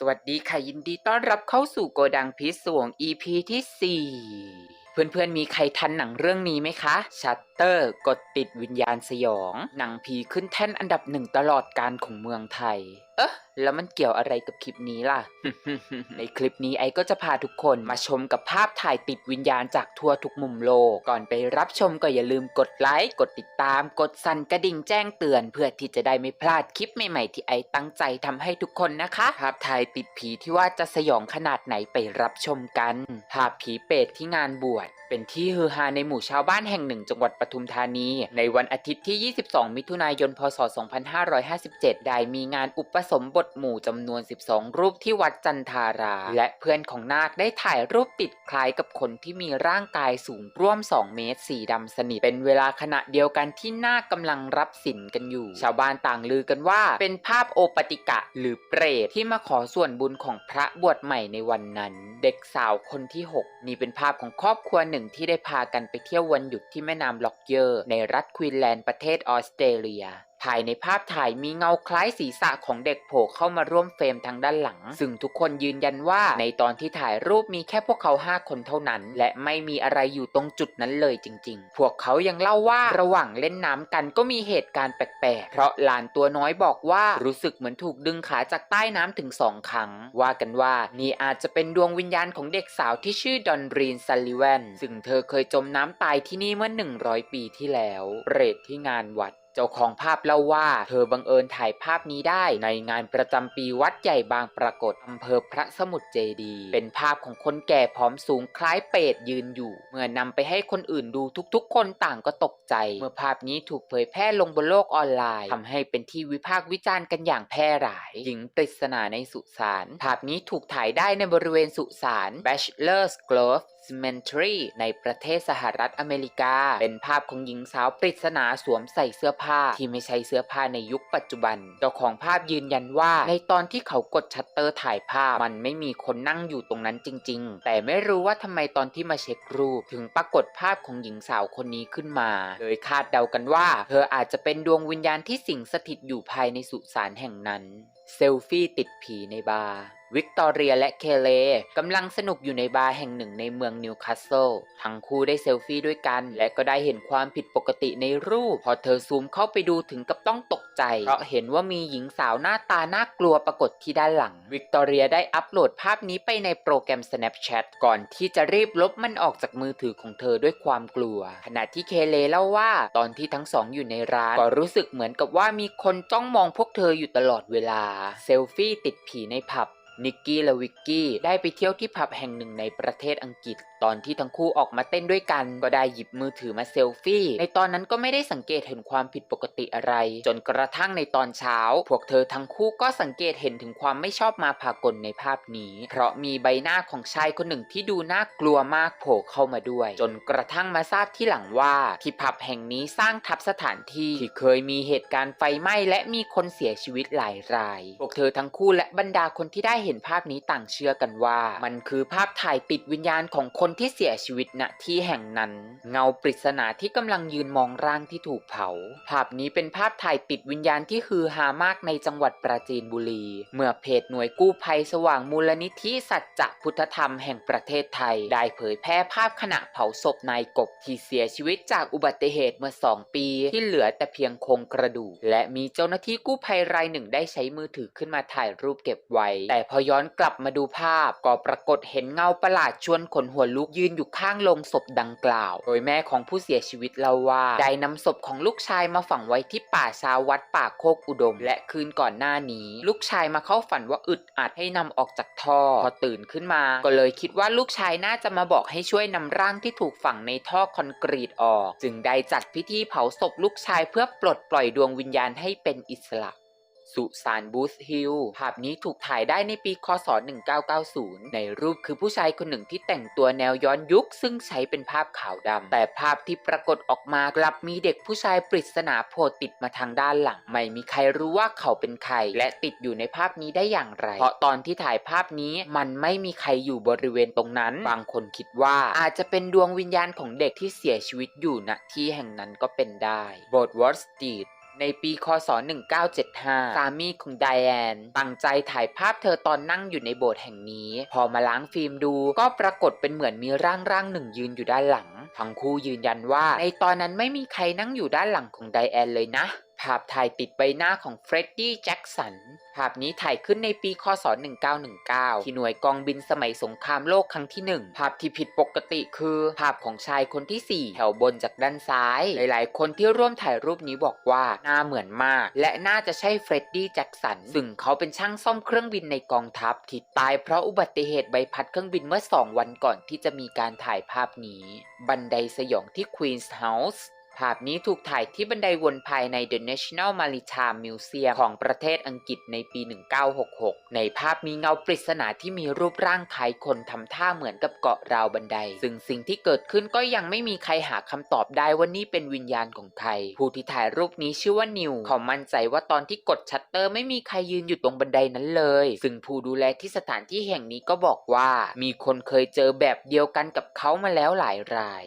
สวัสดีค่ะยินดีต้อนรับเข้าสู่โกดังพิศวง EP ที่ 4 เพื่อนๆมีใครทันหนังเรื่องนี้ไหมคะชัตเตอร์กดติดวิญญาณสยอง หนังผีขึ้นแท่นอันดับหนึ่งตลอดการของเมืองไทย เอ๊ะแล้วมันเกี่ยวอะไรกับคลิปนี้ล่ะ ในคลิปนี้ไอก็จะพาทุกคนมาชมกับภาพถ่ายติดวิญญาณจากทั่วทุกมุมโลก ก่อนไปรับชมก็อย่าลืมกดไลค์ กดติดตาม กดสั่นกระดิ่งแจ้งเตือน เพื่อที่จะได้ไม่พลาดคลิปใหม่ๆที่ไอตั้งใจทำให้ทุกคนนะคะ ภาพถ่ายติดผีที่ว่าจะสยองขนาดไหนไปรับชมกัน ภาพผีเปรตที่งานบวชเป็นที่ฮือฮาในหมู่ชาวบ้านแห่งหนึ่งจังหวัดปทุมธานี ในวันอาทิตย์ที่ 22 มิถุนายน พศ 2557 ได้มีงานอุปสมบทหมู่จำนวน 12 รูปที่วัดจันทารา และเพื่อนของนาคได้ถ่ายรูปติดคล้ายกับคนที่มีร่างกายสูงร่วม 2 เมตร สีดำสนิท เป็นเวลาขณะเดียวกันที่นาคกำลังรับสินกันอยู่ ชาวบ้านต่างลือกันว่า เป็นภาพโอปติกะหรือเปรตที่มาขอส่วนบุญของพระบวชใหม่ในวันนั้น เด็กสาวคนที่ 6 นี่เป็นภาพของครอบครัวหนึ่งที่ได้พากันไปเที่ยววันหยุดที่แม่น้ำล็อกเยอร์ ในรัฐควีนแลนด์ประเทศออสเตรเลียภายในภาพถ่ายมีเงาคล้ายศีรษะของเด็กโผล่เข้ามาร่วมเฟรมทางด้านหลัง ซึ่งทุกคนยืนยันว่าในตอนที่ถ่ายรูปมีแค่พวกเขา 5 คนเท่านั้น และไม่มีอะไรอยู่ตรงจุดนั้นเลยจริง ๆ พวกเขายังเล่าว่าระหว่างเล่นน้ำกันก็มีเหตุการณ์แปลกๆ เพราะหลานตัวน้อยบอกว่ารู้สึกเหมือนถูกดึงขาจากใต้น้ำถึงสองครั้ง ว่ากันว่านี่อาจจะเป็นดวงวิญญาณของเด็กสาวที่ชื่อดอนรีนซัลลิแวนซึ่งเธอเคยจมน้ำตายที่นี่เมื่อ 100 ปีที่แล้วเรตที่งานวัด เจ้าของภาพเล่าว่าเธอบังเอิญถ่ายภาพนี้ได้ในงานประจำปีวัดใหญ่บางปรากฏอำเภอพระสมุทรเจดี เป็นภาพของคนแก่ผอมสูงคล้ายเปรตยืนอยู่ เมื่อนำไปให้คนอื่นดูทุกๆ คนต่างก็ตกใจ เมื่อภาพนี้ถูกเผยแพร่ลงบนโลกออนไลน์ทำให้เป็นที่วิพากษ์วิจารณ์กันอย่างแพร่หลาย หญิงปริศนาในสุสานภาพนี้ถูกถ่ายได้ในบริเวณสุสาน Bachelor's Grove Cemetery ในประเทศสหรัฐอเมริกา เป็นภาพของหญิงสาวปริศนาสวมใส่เสื้อผ้าที่ไม่ใช่เสื้อผ้าในยุคปัจจุบัน เจ้าของภาพยืนยันว่า ในตอนที่เขากดชัตเตอร์ถ่ายภาพ มันไม่มีคนนั่งอยู่ตรงนั้นจริง ๆ แต่ไม่รู้ว่าทำไมตอนที่มาเช็ครูป ถึงปรากฏภาพของหญิงสาวคนนี้ขึ้นมาเลยคาดเดากันว่า เธออาจจะเป็นดวงวิญญาณที่สิงสถิตอยู่ภายในสุสานแห่งนั้น เซลฟี่ติดผีในบาร์ วิกตอเรียและเคเลกำลังสนุกอยู่ในบาร์แห่งหนึ่งในเมืองนิวคาสเซิล ทั้งคู่ได้เซลฟี่ด้วยกัน และก็ได้เห็นความผิดปกติในรูป พอเธอซูมเข้าไปดูถึงกับต้องตกใจ เพราะเห็นว่ามีหญิงสาวหน้าตาน่ากลัวปรากฏที่ด้านหลัง วิกตอเรียได้อัปโหลดภาพนี้ไปในโปรแกรม Snapchat ก่อนที่จะรีบลบมันออกจากมือถือของเธอด้วยความกลัว ขณะที่เคเลเล่าว่าตอนที่ทั้งสองอยู่ในร้าน ก็รู้สึกเหมือนกับว่ามีคนจ้องมองพวกเธออยู่ตลอดเวลา เซลฟี่ติดผีในผับ นิกกี้และวิกกี้ได้ไปเที่ยวที่ผับแห่งหนึ่งในประเทศอังกฤษ ตอนที่ทั้งคู่ออกมาเต้นด้วยกัน ก็ได้หยิบมือถือมาเซลฟี่ ในตอนนั้นก็ไม่ได้สังเกตเห็นความผิดปกติอะไร จนกระทั่งในตอนเช้า พวกเธอทั้งคู่ก็สังเกตเห็นถึงความไม่ชอบมาพากลในภาพนี้ เพราะมีใบหน้าของชายคนหนึ่งที่ดูน่ากลัวมากโผล่เข้ามาด้วย จนกระทั่งมาทราบที่หลังว่าที่ผับแห่งนี้สร้างทับสถานที่ที่เคยมีเหตุการณ์ไฟไหม้และมีคนเสียชีวิตหลายราย พวกเธอทั้งคู่และบรรดาคนที่ได้เห็นภาพนี้ต่างเชื่อกันว่ามันคือภาพถ่ายติดวิญญาณของคนที่เสียชีวิตณที่แห่งนั้น เงาปริศนาที่กำลังยืนมองร่างที่ถูกเผา ภาพนี้เป็นภาพถ่ายติดวิญญาณที่ฮือฮามากในจังหวัดปราจีนบุรี เมื่อเพจหน่วยกู้ภัยสว่างมูลนิธิสัจจะพุทธธรรมแห่งประเทศไทย ได้เผยแพร่ภาพขณะเผาศพนายกบที่เสียชีวิตจากอุบัติเหตุเมื่อ 2 ปี ที่เหลือแต่เพียงโครงกระดูกและมีเจ้าหน้าที่กู้ภัยรายหนึ่งได้ใช้มือถือขึ้นมาถ่ายรูปเก็บไว้ แต่พออย้อนกลับมาดูภาพก็ปรากฏเห็นเงาประหลาดชวนขนหัวลุกยืนอยู่ข้างโลงศพดังกล่าว โดยแม่ของผู้เสียชีวิตเล่าว่าได้นำศพของลูกชายมาฝังไว้ที่ป่าชาววัดป่าโคกอุดม และคืนก่อนหน้านี้ ลูกชายมาเข้าฝันว่าอึดอัดให้นำออกจากท่อ พอตื่นขึ้นมา ก็เลยคิดว่าลูกชายน่าจะมาบอกให้ช่วยนำร่างที่ถูกฝังในท่อคอนกรีตออก จึงได้จัดพิธีเผาศพลูกชายเพื่อปลดปล่อยดวงวิญญาณให้เป็นอิสระ สุสานบูธฮิลภาพนี้ถูกถ่ายได้ในปีคศ 1990 ในรูปคือผู้ชายคนหนึ่งที่แต่งตัวแนวย้อนยุค ซึ่งใช้เป็นภาพขาวดำ แต่ภาพที่ปรากฏออกมากลับมีเด็กผู้ชายปริศนาโผล่ติดมาทางด้านหลัง ไม่มีใครรู้ว่าเขาเป็นใคร และติดอยู่ในภาพนี้ได้อย่างไร เพราะตอนที่ถ่ายภาพนี้มันไม่มีใครอยู่บริเวณตรงนั้น บางคนคิดว่าอาจจะเป็นดวงวิญญาณของเด็กที่เสียชีวิตอยู่ณที่แห่งนั้นก็เป็นได้ โบสถ์วอลสตรีท ในปีคศ 1975 สามีของไดแอน ตั้งใจถ่ายภาพเธอตอนนั่งอยู่ในโบสถ์แห่งนี้ พอมาล้างฟิล์มดู ก็ปรากฏเป็นเหมือนมีร่างร่างหนึ่งยืนอยู่ด้านหลัง ทั้งคู่ยืนยันว่า ในตอนนั้นไม่มีใครนั่งอยู่ด้านหลังของไดแอนเลยนะ ภาพถ่ายติดใบหน้าของเฟรดดี้แจ็กสัน ภาพนี้ถ่ายขึ้นในปีคศ 1919 ที่หน่วยกองบินสมัยสงครามโลกครั้งที่หนึ่งภาพที่ผิดปกติคือ ภาพของชายคนที่ 4 แถวบนจากด้านซ้าย หลายๆ คนที่ร่วมถ่ายรูปนี้บอกว่า หน้าเหมือนมาก และน่าจะใช่เฟรดดี้แจ็กสัน ซึ่งเขาเป็นช่างซ่อมเครื่องบินในกองทัพ ที่ตายเพราะอุบัติเหตุใบพัดเครื่องบินเมื่อ 2 วันก่อนที่จะมีการถ่ายภาพนี้ บันไดสยองที่ Queen's House ภาพนี้ถูกถ่ายที่บันไดวนภายใน The National Maritime Museum ของประเทศอังกฤษในปี 1966 ในภาพมีเงาปริศนาที่มีรูปร่างคล้ายคนทำท่าเหมือนกับเกาะราวบันได ซึ่งสิ่งที่เกิดขึ้นก็ยังไม่มีใครหาคำตอบได้ว่านี่เป็นวิญญาณของใคร ผู้ที่ถ่ายรูปนี้ชื่อว่านิว เขามั่นใจว่าตอนที่กดชัตเตอร์ไม่มีใครยืนอยู่ตรงบันไดนั้นเลย ซึ่งผู้ดูแลที่สถานที่แห่งนี้ก็บอกว่า มีคนเคยเจอแบบเดียวกันกับเขามาแล้วหลายราย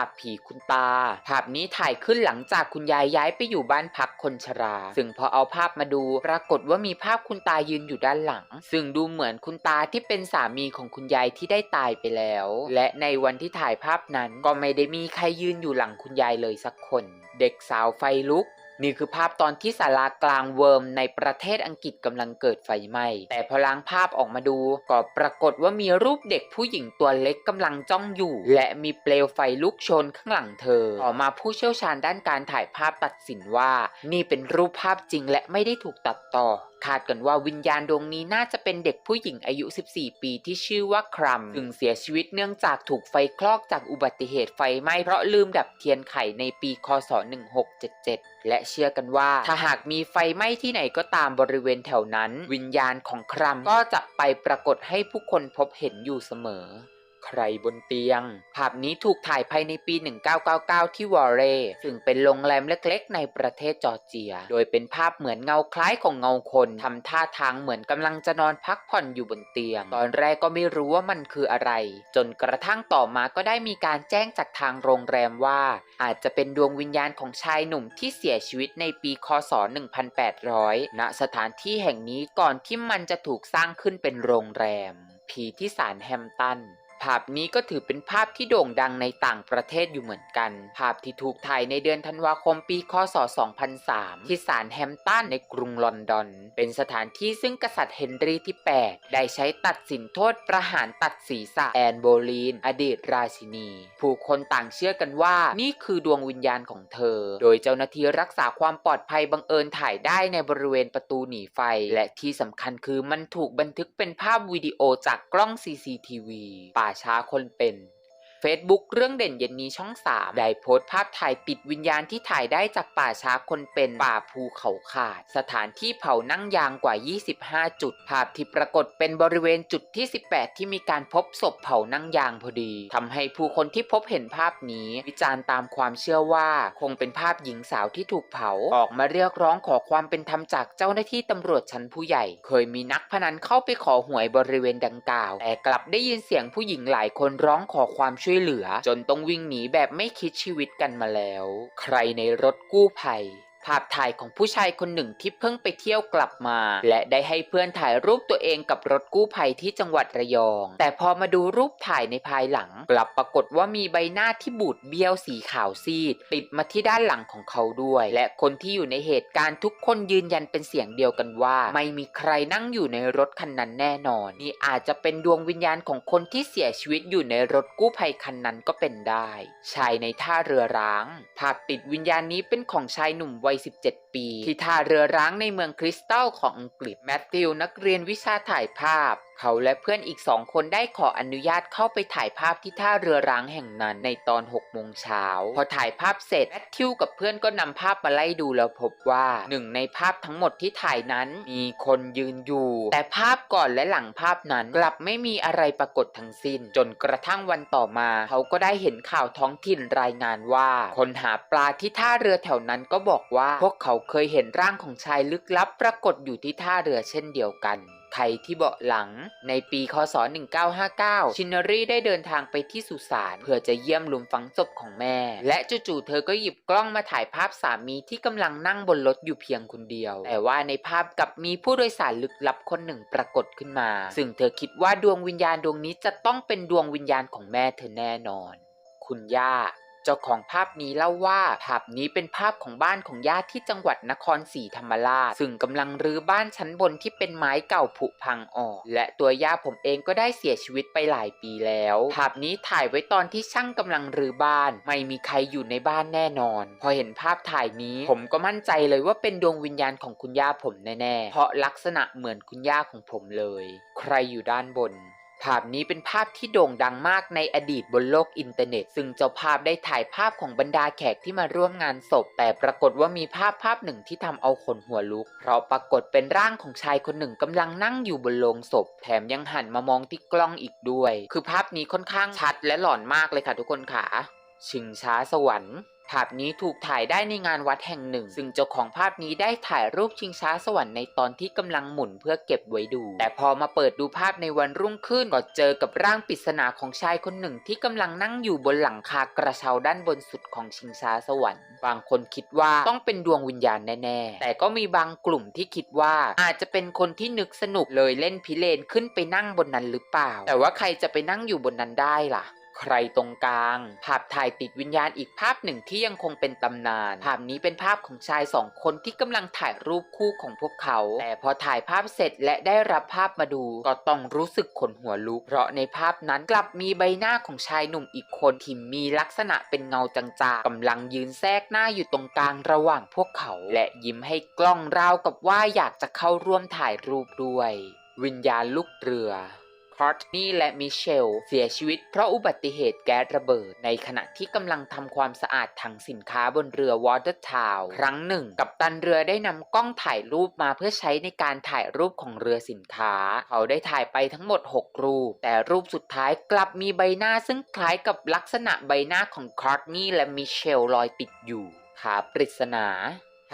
าพผีคุณตา ภาพนี้ถ่ายขึ้นหลังจากคุณยายย้ายไปอยู่บ้านพักคนชรา ซึ่งพอเอาภาพมาดู ปรากฏว่ามีภาพคุณตายืนอยู่ด้านหลัง ซึ่งดูเหมือนคุณตาที่เป็นสามีของคุณยายที่ได้ตายไปแล้ว และในวันที่ถ่ายภาพนั้นก็ไม่ได้มีใครยืนอยู่หลังคุณยายเลยสักคน เด็กสาวไฟลุก นี่คือภาพตอนที่ศาลากลางเวิร์มในประเทศอังกฤษกำลังเกิดไฟไหม้ แต่พอล้างภาพออกมาดู ก็ปรากฏว่ามีรูปเด็กผู้หญิงตัวเล็กกำลังจ้องอยู่ และมีเปลวไฟลุกโชนข้างหลังเธอ ต่อมาผู้เชี่ยวชาญด้านการถ่ายภาพตัดสินว่า นี่เป็นรูปภาพจริงและไม่ได้ถูกตัดต่อ คาดกันว่าวิญญาณดวงนี้น่าจะเป็นเด็กผู้หญิงอายุ 14 ปีที่ชื่อว่าครัมซึ่งเสียชีวิตเนื่องจากถูกไฟคลอกจากอุบัติเหตุไฟไหม้เพราะลืมดับเทียนไขในปี คศ 1677และเชื่อกันว่าถ้าหากมีไฟไหม้ที่ไหนก็ตามบริเวณแถวนั้น วิญญาณของครัมก็จะไปปรากฏให้ผู้คนพบเห็นอยู่เสมอ ใครบนเตียง ภาพนี้ถูกถ่ายภายในปี 1999 ที่วอร์เร ซึ่งเป็นโรงแรมเล็กๆ ในประเทศจอร์เจีย โดยเป็นภาพเหมือนเงาคล้ายของเงาคนทำท่าทางเหมือนกำลังจะนอนพักผ่อนอยู่บนเตียง ตอนแรกก็ไม่รู้ว่ามันคืออะไร จนกระทั่งต่อมาก็ได้มีการแจ้งจากทางโรงแรมว่า อาจจะเป็นดวงวิญญาณของชายหนุ่มที่เสียชีวิตในปีคศ 1800 ณ สถานที่แห่งนี้ก่อนที่มันจะถูกสร้างขึ้นเป็นโรงแรม ผีที่ศาลแฮมตัน ภาพนี้ก็ถือเป็นภาพที่โด่งดังในต่างประเทศอยู่เหมือนกัน ภาพที่ถูกถ่ายในเดือนธันวาคมปี คศ 2003 ที่ศาลแฮมป์ตันในกรุงลอนดอน เป็นสถานที่ซึ่งกษัตริย์เฮนรีที่ 8 ได้ใช้ตัดสินโทษประหารตัดศีรษะแอนโบลีน อดีตราชินี ผู้คนต่างเชื่อกันว่านี่คือดวงวิญญาณของเธอ โดยเจ้าหน้าที่รักษาความปลอดภัยบังเอิญถ่ายได้ในบริเวณประตูหนีไฟ และที่สำคัญคือมันถูกบันทึกเป็นภาพวิดีโอจากกล้อง CCTV ป่าช้าคนเป็น Facebook เรื่องเด่นเย็นนี้ช่อง 3 ได้โพสต์ภาพถ่ายติดวิญญาณที่ถ่ายได้จากป่าช้าคนเป็นป่าภูเขาขาด สถานที่เผานั่งยางกว่า 25 จุด ภาพที่ปรากฏเป็นบริเวณจุดที่ 18 ที่มีการพบศพเผานั่งยางพอดีทำให้ผู้คนที่พบเห็นภาพนี้ วิจารณ์ตามความเชื่อว่าคงเป็นภาพหญิงสาวที่ถูกเผาออกมาเรียกร้องขอความเป็นธรรมจากเจ้าหน้าที่ตำรวจชั้นผู้ใหญ่ เคยมีนักพนันเข้าไปขอหวยบริเวณดังกล่าว แต่กลับได้ยินเสียงผู้หญิงหลายคนร้องขอความช่วยเหลือ จนต้องวิ่งหนีแบบไม่คิดชีวิตกันมาแล้ว ใครในรถกู้ภัย ภาพถ่ายของผู้ชายคนหนึ่งที่เพิ่งไปเที่ยวกลับมา และได้ให้เพื่อนถ่ายรูปตัวเองกับรถกู้ภัยที่จังหวัดระยอง แต่พอมาดูรูปถ่ายในภายหลัง กลับปรากฏว่ามีใบหน้าที่บูดเบี้ยวสีขาวซีด ติดมาที่ด้านหลังของเขาด้วย และคนที่อยู่ในเหตุการณ์ทุกคนยืนยันเป็นเสียงเดียวกันว่า ไม่มีใครนั่งอยู่ในรถคันนั้นแน่นอนนี่อาจจะเป็นดวงวิญญาณของคนที่เสียชีวิตอยู่ในรถกู้ภัยคันนั้นก็เป็นได้ ชายในท่าเรือร้าง ภาพติดวิญญาณนี้เป็นของชายหนุ่มวัย17 ปี ที่ท่าเรือร้างในเมืองคริสตัลของอังกฤษแมตติวนักเรียนวิชาถ่ายภาพเขาและเพื่อนอีกสองคนได้ขออนุญาตเข้าไปถ่ายภาพที่ท่าเรือร้างแห่งนั้นในตอน6โมงเช้าพอถ่ายภาพเสร็จแมทธิวกับเพื่อนก็นำภาพมาไล่ดูแล้วพบว่าหนึ่งในภาพทั้งหมดที่ถ่ายนั้นมีคนยืนอยู่ แต่ภาพก่อนและหลังภาพนั้นกลับไม่มีอะไรปรากฏทั้งสิ้น จนกระทั่งวันต่อมา เขาก็ได้เห็นข่าวท้องถิ่นรายงานว่า คนหาปลาที่ท่าเรือแถวนั้นก็บอกว่า พวกเขาเคยเห็นร่างของชายลึกลับปรากฏอยู่ที่ท่าเรือเช่นเดียวกัน ใครที่เบาะหลัง ในปีคศ 1959 ชินนอรี่ได้เดินทางไปที่สุสานเพื่อจะเยี่ยมหลุมฝังศพของแม่ และจู่ๆเธอก็หยิบกล้องมาถ่ายภาพสามีที่กำลังนั่งบนรถอยู่เพียงคนเดียว แต่ว่าในภาพกลับมีผู้โดยสารลึกลับคนหนึ่งปรากฏขึ้นมา ซึ่งเธอคิดว่าดวงวิญญาณดวงนี้จะต้องเป็นดวงวิญญาณของแม่เธอแน่นอน คุณย่า เจ้าของภาพนี้เล่าว่าภาพนี้เป็นภาพของบ้านของญาติที่จังหวัดนครศรีธรรมราช ซึ่งกำลังรื้อบ้านชั้นบนที่เป็นไม้เก่าผุพังออก และตัวย่าผมเองก็ได้เสียชีวิตไปหลายปีแล้ว ภาพนี้ถ่ายไว้ตอนที่ช่างกำลังรื้อบ้าน ไม่มีใครอยู่ในบ้านแน่นอน พอเห็นภาพถ่ายนี้ ผมก็มั่นใจเลยว่าเป็นดวงวิญญาณของคุณย่าผมแน่ๆ เพราะลักษณะเหมือนคุณย่าของผมเลย ใครอยู่ด้านบน ภาพนี้เป็นภาพที่โด่งดังมากในอดีตบนโลกอินเทอร์เน็ต ซึ่งเจ้าภาพได้ถ่ายภาพของบรรดาแขกที่มาร่วมงานศพ แต่ปรากฏว่ามีภาพภาพหนึ่งที่ทำเอาขนหัวลุก เพราะปรากฏเป็นร่างของชายคนหนึ่งกำลังนั่งอยู่บนโลงศพ แถมยังหันมามองที่กล้องอีกด้วย คือภาพนี้ค่อนข้างชัดและหลอนมากเลยค่ะทุกคนค่ะ ชิงช้าสวรรค์ ภาพนี้ถูกถ่ายได้ในงานวัดแห่งหนึ่ง ซึ่งเจ้าของภาพนี้ได้ถ่ายรูปชิงช้าสวรรค์ในตอนที่กำลังหมุนเพื่อเก็บไว้ดู แต่พอมาเปิดดูภาพในวันรุ่งขึ้นก็เจอกับร่างปริศนาของชายคนหนึ่งที่กำลังนั่งอยู่บนหลังคากระเช้าด้านบนสุดของชิงช้าสวรรค์ บางคนคิดว่าต้องเป็นดวงวิญญาณแน่ๆ แต่ก็มีบางกลุ่มที่คิดว่าอาจจะเป็นคนที่นึกสนุกเลยเล่นพิเรนขึ้นไปนั่งบนนั้นหรือเปล่า แต่ว่าใครจะไปนั่งอยู่บนนั้นได้ล่ะ ใครตรงกลาง ภาพถ่ายติดวิญญาณอีกภาพหนึ่งที่ยังคงเป็นตำนาน ภาพนี้เป็นภาพของชายสองคนที่กำลังถ่ายรูปคู่ของพวกเขา แต่พอถ่ายภาพเสร็จและได้รับภาพมาดู ก็ต้องรู้สึกขนหัวลุก เพราะในภาพนั้นกลับมีใบหน้าของชายหนุ่มอีกคนที่มีลักษณะเป็นเงาจางๆกำลังยืนแทรกหน้าอยู่ตรงกลางระหว่างพวกเขา และยิ้มให้กล้องราวกับว่าอยากจะเข้าร่วมถ่ายรูปด้วย วิญญาณลูกเรือ คอร์ตนี่และมิเชลเสียชีวิตเพราะอุบัติเหตุแก๊สระเบิด ในขณะที่กำลังทำความสะอาดถังสินค้าบนเรือวอเตอร์ทาวครั้งหนึ่ง กับตันเรือได้นำกล้องถ่ายรูปมาเพื่อใช้ในการถ่ายรูปของเรือสินค้า เขาได้ถ่ายไปทั้งหมด 6 รูป แต่รูปสุดท้ายกลับมีใบหน้าซึ่งคล้ายกับลักษณะใบหน้าของคอร์ตนี่และมิเชลลอยติดอยู่ขาปริศนา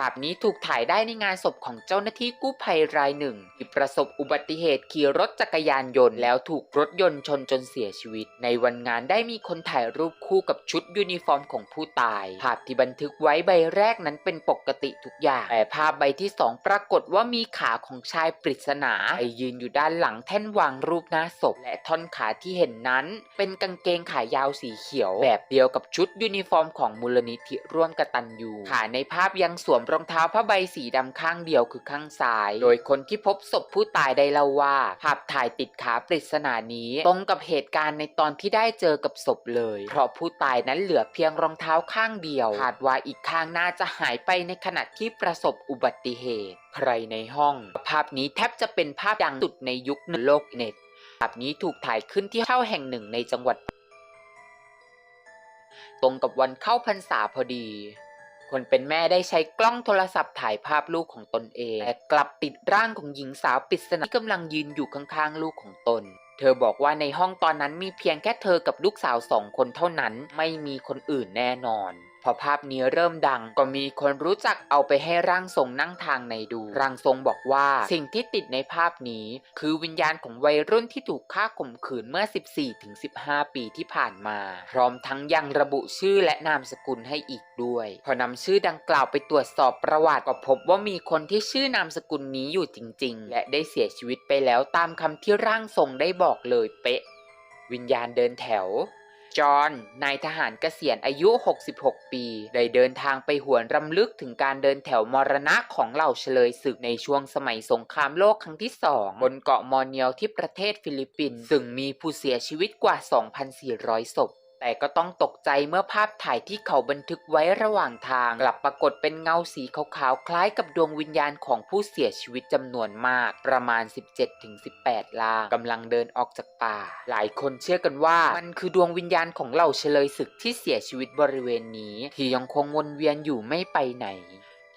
าพนี้ถูกถ่ายได้ในงานศพของเจ้าหน้าที่กู้ภัยรายหนึ่ง ที่ประสบอุบัติเหตุขี่รถจักรยานยนต์แล้วถูกรถยนต์ชนจนเสียชีวิต ในวันงานได้มีคนถ่ายรูปคู่กับชุดยูนิฟอร์มของผู้ตาย ภาพที่บันทึกไว้ใบแรกนั้นเป็นปกติทุกอย่าง แต่ภาพใบที่สองปรากฏว่ามีขาของชายปริศนาไปยืนอยู่ด้านหลังแท่นวางรูปหน้าศพ และท่อนขาที่เห็นนั้น เป็นกางเกงขายาวสีเขียว แบบเดียวกับชุดยูนิฟอร์มของมูลนิธิร่วมกตันยูขาในภาพยังสวมรองเท้าผ้าใบสีดำข้างเดียวคือข้างซ้าย โดยคนที่พบศพผู้ตายได้เล่าว่า ภาพถ่ายติดขาปริศนานี้ตรงกับเหตุการณ์ในตอนที่ได้เจอกับศพเลย เพราะผู้ตายนั้นเหลือเพียงรองเท้าข้างเดียวคาดว่าอีกข้างน่าจะหายไปในขณะที่ประสบอุบัติเหตุ ใครในห้อง ภาพนี้แทบจะเป็นภาพดังสุดในยุคโลกเน็ต ภาพนี้ถูกถ่ายขึ้นที่เช่าแห่งหนึ่งในจังหวัด ตรงกับวันเข้าพรรษาพอดี คนเป็นแม่ได้ใช้กล้องโทรศัพท์ถ่ายภาพลูกของตนเอง แต่กลับติดร่างของหญิงสาวปริศนาที่กำลังยืนอยู่ข้างๆลูกของตน เธอบอกว่าในห้องตอนนั้นมีเพียงแค่เธอกับลูกสาวสองคนเท่านั้น ไม่มีคนอื่นแน่นอน พอภาพนี้เริ่มดังก็มีคนรู้จักเอาไปให้ร่างทรงนั่งทางในดู ร่างทรงบอกว่าสิ่งที่ติดในภาพนี้ คือวิญญาณของวัยรุ่นที่ถูกฆ่าข่มขืนเมื่อ 14-15 ปีที่ผ่านมา พร้อมทั้งยังระบุชื่อและนามสกุลให้อีกด้วย พอนำชื่อดังกล่าวไปตรวจสอบประวัติก็พบว่ามีคนที่ชื่อนามสกุลนี้อยู่จริง ๆ และได้เสียชีวิตไปแล้วตามคำที่ร่างทรงได้บอกเลยเป๊ะ วิญญาณเดินแถว จอห์นนายทหารเกษียณอายุ 66 ปี ได้เดินทางไปหวนรำลึกถึงการเดินแถวมรณะของเหล่าเฉลยศึกในช่วงสมัยสงครามโลกครั้งที่สองบนเกาะมอร์เนียวที่ประเทศฟิลิปปินส์ซึ่งมีผู้เสียชีวิตกว่า 2,400 ศพ แต่ก็ต้องตกใจเมื่อภาพถ่ายที่เขาบันทึกไว้ระหว่างทาง กลับปรากฏเป็นเงาสีขาวๆ คล้ายกับดวงวิญญาณของผู้เสียชีวิตจำนวนมาก ประมาณ 17-18 ล่างกำลังเดินออกจากป่า หลายคนเชื่อกันว่า มันคือดวงวิญญาณของเหล่าเฉลยศึกที่เสียชีวิตบริเวณนี้ ที่ยังคงวนเวียนอยู่ไม่ไปไหน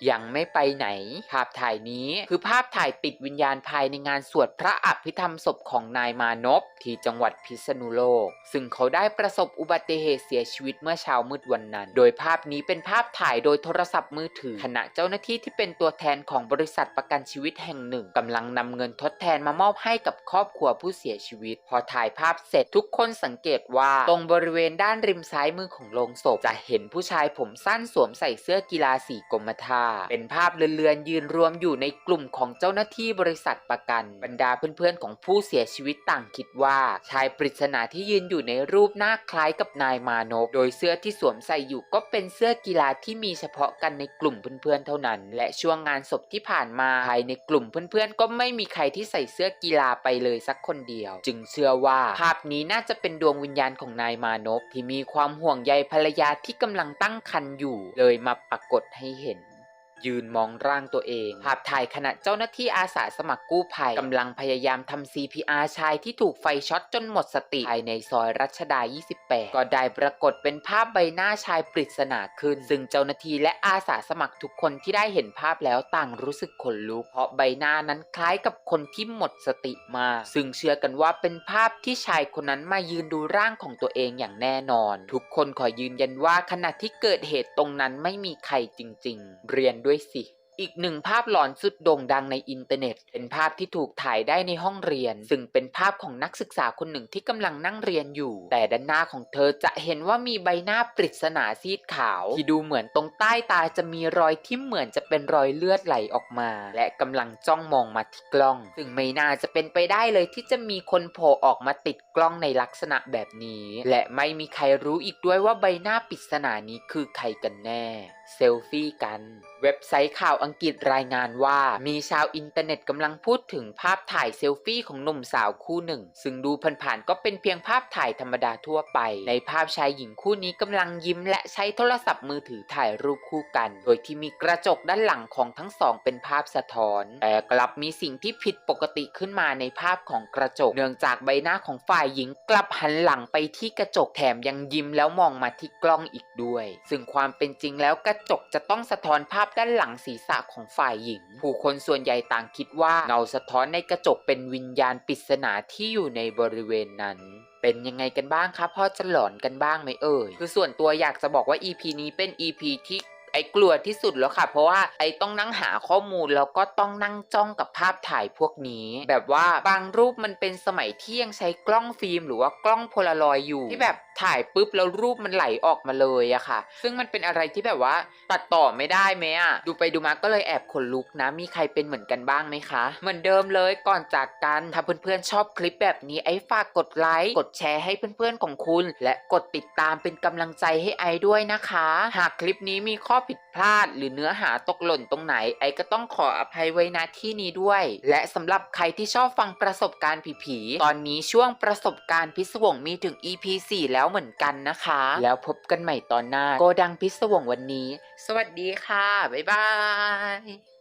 ยังไม่ไปไหน ภาพถ่ายนี้คือภาพถ่ายติดวิญญาณภายในงานสวดพระอภิธรรมศพของนายมานพที่จังหวัดพิษณุโลก ซึ่งเขาได้ประสบอุบัติเหตุเสียชีวิตเมื่อเช้ามืดวันนั้น โดยภาพนี้เป็นภาพถ่ายโดยโทรศัพท์มือถือ ขณะเจ้าหน้าที่ที่เป็นตัวแทนของบริษัทประกันชีวิตแห่งหนึ่งกำลังนำเงินทดแทนมามอบให้กับครอบครัวผู้เสียชีวิต พอถ่ายภาพเสร็จทุกคนสังเกตว่าตรงบริเวณด้านริมซ้ายมือของโลงศพจะเห็นผู้ชายผมสั้นสวมใส่เสื้อกีฬาสีกรมท่าเป็นภาพเลือนๆยืนรวมอยู่ในกลุ่มของเจ้าหน้าที่บริษัทประกัน บรรดาเพื่อนๆของผู้เสียชีวิตต่างคิดว่า ชายปริศนาที่ยืนอยู่ในรูปหน้าคล้ายกับนายมานพโดยเสื้อที่สวมใส่อยู่ก็เป็นเสื้อกีฬาที่มีเฉพาะกันในกลุ่มเพื่อนๆเท่านั้น และช่วงงานศพที่ผ่านมาภายในกลุ่มเพื่อนๆ ก็ไม่มีใครที่ใส่เสื้อกีฬาไปเลยสักคนเดียว จึงเชื่อว่าภาพนี้น่าจะเป็นดวงวิญญาณของนายมานพที่มีความห่วงใยภรรยาที่กำลังตั้งครรภ์อยู่ เลยมาปรากฏให้เห็น ยืนมองร่างตัวเอง ภาพถ่ายขณะเจ้าหน้าที่อาสาสมัครกู้ภัยกำลังพยายามทำ CPR ชายที่ถูกไฟช็อตจนหมดสติภายในซอยรัชดา 28 ก็ได้ปรากฏเป็นภาพใบหน้าชายปริศนาขึ้น ซึ่งเจ้าหน้าที่และอาสาสมัครทุกคนที่ได้เห็นภาพแล้วต่างรู้สึกขนลุก เพราะใบหน้านั้นคล้ายกับคนที่หมดสติมา ซึ่งเชื่อกันว่าเป็นภาพที่ชายคนนั้นมายืนดูร่างของตัวเองอย่างแน่นอน ทุกคนขอยืนยันว่าขณะที่เกิดเหตุตรงนั้นไม่มีใครจริง ๆ เรียนด้วยสิ อีกหนึ่งภาพหลอนสุดโด่งดังในอินเทอร์เน็ต เป็นภาพที่ถูกถ่ายได้ในห้องเรียน ซึ่งเป็นภาพของนักศึกษาคนหนึ่งที่กำลังนั่งเรียนอยู่ แต่ด้านหน้าของเธอจะเห็นว่ามีใบหน้าปริศนาซีดขาว ที่ดูเหมือนตรงใต้ตาจะมีรอยที่เหมือนจะเป็นรอยเลือดไหลออกมา และกำลังจ้องมองมาที่กล้อง ซึ่งไม่น่าจะเป็นไปได้เลยที่จะมีคนโผล่ออกมาติดกล้องในลักษณะแบบนี้ และไม่มีใครรู้อีกด้วยว่าใบหน้าปริศนานี้คือใครกันแน่ เซลฟี่กัน เว็บไซต์ข่าวอังกฤษรายงานว่า มีชาวอินเทอร์เน็ตกำลังพูดถึงภาพถ่ายเซลฟี่ของหนุ่มสาวคู่หนึ่ง ซึ่งดูผ่านๆก็เป็นเพียงภาพถ่ายธรรมดาทั่วไป ในภาพชายหญิงคู่นี้กำลังยิ้มและใช้โทรศัพท์มือถือถ่ายรูปคู่กัน โดยที่มีกระจกด้านหลังของทั้งสองเป็นภาพสะท้อน แต่กลับมีสิ่งที่ผิดปกติขึ้นมาในภาพของกระจก เนื่องจากใบหน้าของฝ่ายหญิงกลับหันหลังไปที่กระจกแถมยังยิ้มแล้วมองมาที่กล้องอีกด้วย ซึ่งความเป็นจริงแล้วกระจกจะต้องสะท้อนภาพด้านหลังศีรษะของฝ่ายหญิง ผู้คนส่วนใหญ่ต่างคิดว่าเงาสะท้อนในกระจกเป็นวิญญาณปริศนาที่อยู่ในบริเวณนั้นเป็นยังไงกันบ้างครับพ่อจะหลอนกันบ้างไหมเอ่ย คือส่วนตัวอยากจะบอกว่า EP นี้เป็น EP ที่ไอ้กลัวที่สุดแล้วค่ะ เพราะว่าไอ้ต้องนั่งหาข้อมูลแล้วก็ต้องนั่งจ้องกับภาพถ่ายพวกนี้ แบบว่าบางรูปมันเป็นสมัยที่ยังใช้กล้องฟิล์ม หรือว่ากล้องโพลารอยด์อยู่ที่แบบถ่ายปุ๊บแล้วรูปมันไหลออกมาเลยอะค่ะ ซึ่งมันเป็นอะไรที่แบบว่าตัดต่อไม่ได้ไหมอะดูไปดูมาก็เลยแอบขนลุกนะ มีใครเป็นเหมือนกันบ้างไหมคะ เหมือนเดิมเลยก่อนจากกันถ้าเพื่อนๆชอบคลิปแบบนี้ไอ้ฝากกดไลค์กดแชร์ให้เพื่อนๆของคุณ และกดติดตามเป็นกำลังใจให้ไอ้ด้วยนะคะ หากคลิปนี้มีข้อผิดพลาด หรือเนื้อหาตกหล่นตรงไหน ไอ้ก็ต้องขออภัยไว้ณที่นี้ด้วย และสำหรับใครที่ชอบฟังประสบการณ์ผีๆตอนนี้ช่วงประสบการณ์พิศวงมีถึง EP 4แล้วเหมือนกันนะคะ แล้วพบกันใหม่ตอนหน้า โกดังพิศวงวันนี้ สวัสดีค่ะ บ๊ายบาย